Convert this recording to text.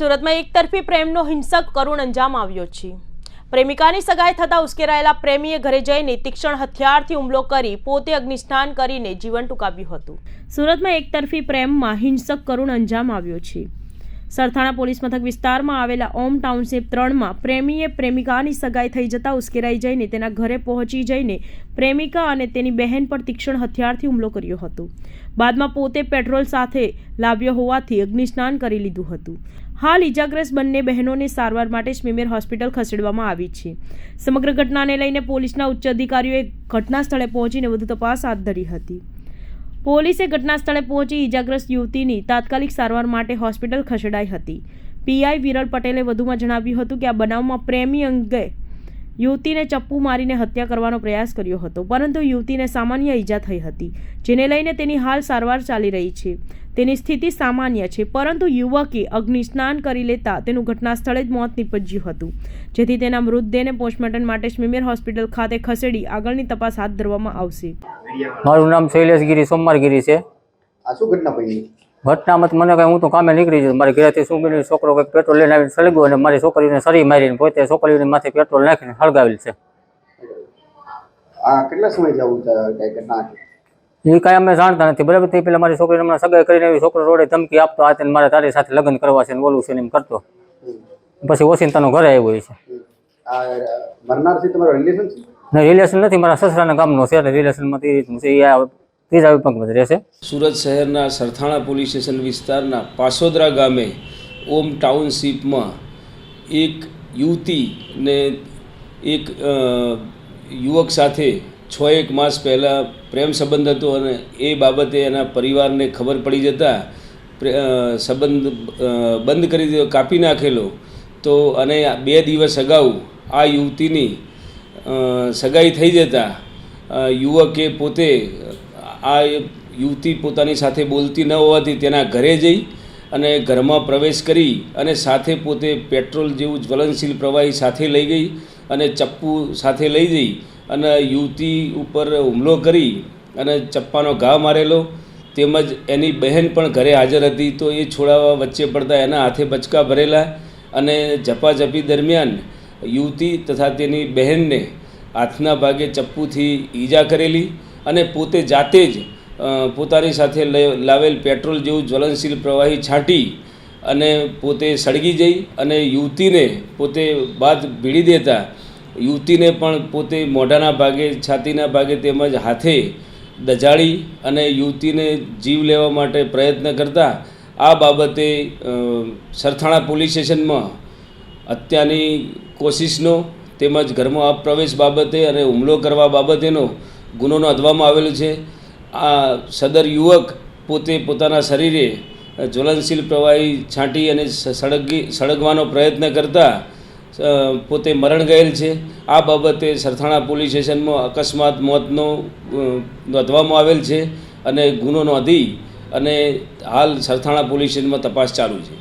સુરતમાં એકતરફી પ્રેમનો હિંસક કરુણ અંજામ આવ્યો છે. પ્રેમિકાની સગાઈ થતાં ઉશ્કેરાયેલા પ્રેમીએ ઘરે જઈને તીક્ષ્ણ હથિયારથી હુમલો કરી પોતે અગ્નિસ્નાન કરીને જીવન ટૂંકાવ્યું હતું. સુરતમાં એકતરફી પ્રેમમાં હિંસક કરુણ અંજામ આવ્યો છે. સરથાણા પોલીસ મથક વિસ્તારમાં આવેલા ઓમ ટાઉનશીપ ત્રણમાં પ્રેમીએ પ્રેમિકાની સગાઈ થઈ જતાં ઉશ્કેરાઈ જઈને તેના ઘરે પહોંચી જઈને પ્રેમિકા અને તેની બહેન પર તીક્ષ્ણ હથિયારથી હુમલો કર્યો હતો. બાદમાં પોતે પેટ્રોલ સાથે લાવ્યો હોવાથી અગ્નિસ્નાન કરી લીધું હતું. હાલ ઇજાગ્રસ્ત બંને બહેનોને સારવાર માટે સ્મીમેર હોસ્પિટલ ખસેડવામાં આવી છે. સમગ્ર ઘટનાને લઈને પોલીસના ઉચ્ચ અધિકારીઓએ ઘટના સ્થળે પહોંચીને વધુ તપાસ હાથ ધરી હતી. પોલીસે ઘટના સ્થળે પહોંચી ઇજાગ્રસ્ત યુવતીની તાત્કાલિક સારવાર માટે હોસ્પિટલ ખસેડાઈ હતી. પીઆઈ વિરલ પટેલે વધુમાં જણાવ્યું હતું કે આ બનાવમાં પ્રેમી અંગે યુવતીને ચપ્પુ મારીને હત્યા કરવાનો પ્રયાસ કર્યો હતો, પરંતુ યુવતીને સામાન્ય ઈજા થઈ હતી, જેને લઈને તેની હાલ સારવાર ચાલી રહી છે. તેની સ્થિતિ સામાન્ય છે, પરંતુ યુવકે અગ્નિ સ્નાન કરી લેતા તેનું ઘટના સ્થળે જ મોત નીપજ્યું હતું, જેથી તેના મૃતદેહને પોસ્ટમોર્ટમ માટે સ્મીમેર હોસ્પિટલ ખાતે ખસેડી આગળની તપાસ હાથ ધરવામાં આવશે. મારું નામ શૈલેષગીરી સોમવારગીરી છે. આ શું ઘટના બની? ઘટનામાં તો મને કઈ હું તો કામે નીકળી જતો મારી ઘરેથી શું બન્યું? છોકરો કંઈક પેટ્રોલ લઈને આવીને સળગ્યો અને મારી છોકરીને સરી મારીને પોતે છોકરીને માથે પેટ્રોલ નાખીને સળગાવેલ છે. આ કેટલા સમય જવું કઈ ઘટના એ કાંઈ અમે જાણતા નથી. બરાબર? તે પેલા મારી છોકરીને હમણાં સગાઈ કરીને એવી છોકરો રોડે ધમકી આપતો આ તેને મારે તારી સાથે લગ્ન કરવા છે ને બોલવું છે ને એમ કરતો. પછી ઓસિંતાનો ઘરે આવ્યો છે. મરનાર છે તમારો રિલેશન છે? ને રિલેશન નથી, મારા સસરાના ગામનો છે એટલે રિલેશનમાંથી રીતનું છે, એ ત્રીજા વિભાગમાં રહેશે. સુરત શહેરના સરથાણા પોલીસ સ્ટેશન વિસ્તારના પાસોદરા ગામે ઓમ ટાઉનશીપમાં એક યુવતીને એક યુવક સાથે છ એક માસ પહેલાં પ્રેમ સંબંધ હતો અને એ બાબતે એના પરિવારને ખબર પડી જતાં સંબંધ બંધ કરી દીધો, કાપી નાખેલો. તો અને બે દિવસ અગાઉ આ યુવતીની સગાઈ થઈ જતાં યુવકે પોતે આ યુવતી પોતાની સાથે બોલતી ન હોવાથી તેના ઘરે જઈ અને ઘરમાં પ્રવેશ કરી અને સાથે પોતે પેટ્રોલ જેવું જ્વલનશીલ પ્રવાહી સાથે લઈ ગઈ અને ચપ્પુ સાથે લઈ જઈ અને યુવતી ઉપર હુમલો કરી અને ચપ્પાનો ઘા મારેલો. તેમજ એની બહેન પણ ઘરે હાજર હતી તો એ છોડાવવા વચ્ચે પડતા એના હાથે બચકા ભરેલા અને ઝપાઝપી દરમિયાન યુવતી તથા તેની બહેનને હાથના ભાગે ચપ્પુથી ઈજા કરેલી અને પોતે જાતે જ પોતાની સાથે લાવેલ પેટ્રોલ જેવું જ્વલનશીલ પ્રવાહી છાંટી અને પોતે સળગી જઈ અને યુવતીને પોતે બાદ ભીડી દેતા. યુવતીને પણ પોતે મોઢાના ભાગે, છાતીના ભાગે તેમજ હાથે દજાડી અને યુવતીને જીવ લેવા માટે પ્રયત્ન કરતા. આ બાબતે સરથાણા પોલીસ સ્ટેશનમાં હત્યાની કોશિશનો તેમજ ઘરમાં અપ્રવેશ બાબતે અને હુમલો કરવા બાબતેનો ગુનો નોંધવામાં આવેલો છે. આ સદર યુવક પોતે પોતાના શરીરે જ્વલનશીલ પ્રવાહી છાંટી અને સળગી, સળગવાનો પ્રયત્ન કરતા પોતે મરણ ગયેલ છે. આ બાબતે સરથાણા પોલીસ સ્ટેશનમાં અકસ્માત મોતનો નોંધવામાં આવેલ છે અને ગુનો નોંધી અને હાલ સરથાણા પોલીસ સ્ટેશનમાં તપાસ ચાલુ છે.